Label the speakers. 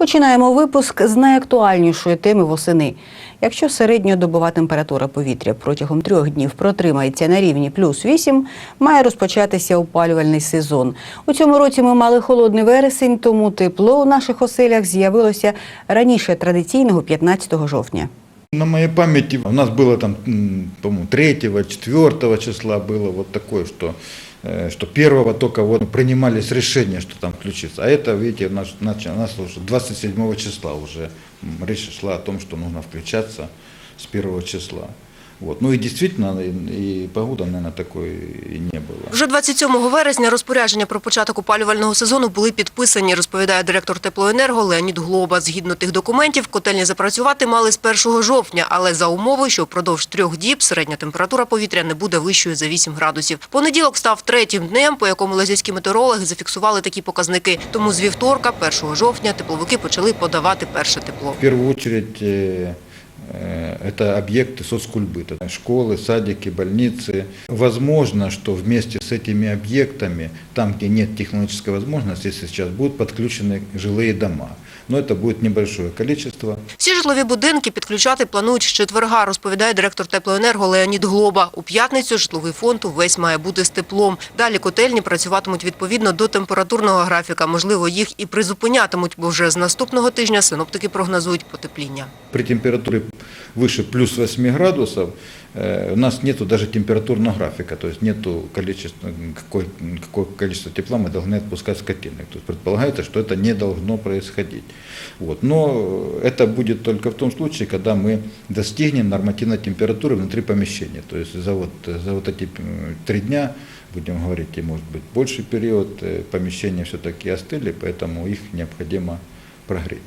Speaker 1: Починаємо випуск з найактуальнішої теми восени. Якщо середньодобова температура повітря протягом трьох днів протримається на рівні плюс 8, має розпочатися опалювальний сезон. У цьому році ми мали холодний вересень, тому тепло у наших оселях з'явилося раніше традиційного 15 жовтня.
Speaker 2: На моей памяти у нас было там, по-моему, 3 4 числа было вот такое, что, э, что первого только вот принимались решения, что там включиться. А это, видите, у нас, у нас уже 27 числа уже речь шла о том, что нужно включаться с первого числа. Вот. Ну и действительно, и, и погода, наверное, такой и не было.
Speaker 3: Вже 27 вересня розпорядження про початок опалювального сезону були підписані, розповідає директор теплоенерго Леонід Глоба. Згідно тих документів, котельні запрацювати мали з 1 жовтня, але за умови, що впродовж трьох діб середня температура повітря не буде вищою за 8 градусів. Понеділок став третім днем, по якому лазівські метеорологи зафіксували такі показники. Тому з вівторка, 1 жовтня, тепловики почали подавати перше тепло.
Speaker 2: В первую очередь э, э, это объекты соцкульбыта, школы, садики, больницы. Возможно, что вместе с этими объектами, там, где нет технологической возможности, сейчас будут подключены жилые дома. Но это будет небольшое количество.
Speaker 3: Всі житлові будинки підключати планують з четверга, розповідає директор теплоенерго Леонід Глоба. У п'ятницю житловий фонд увесь має бути з теплом. Далі котельні працюватимуть відповідно до температурного графіка. Можливо, їх і призупинятимуть, бо вже з наступного тижня синоптики прогнозують потепління.
Speaker 2: При температуре выше плюс 8 градусов э, у нас нету даже температурного графика, то есть нету количества, какое, количество тепла мы должны отпускать с котельных. То есть предполагается, что это не должно происходить. Вот. Но это будет только в том случае, когда мы достигнем нормативной температуры внутри помещения. То есть за вот, за вот эти три дня, будем говорить, и может быть больший период, э, помещения все-таки остыли, поэтому их необходимо прогреть.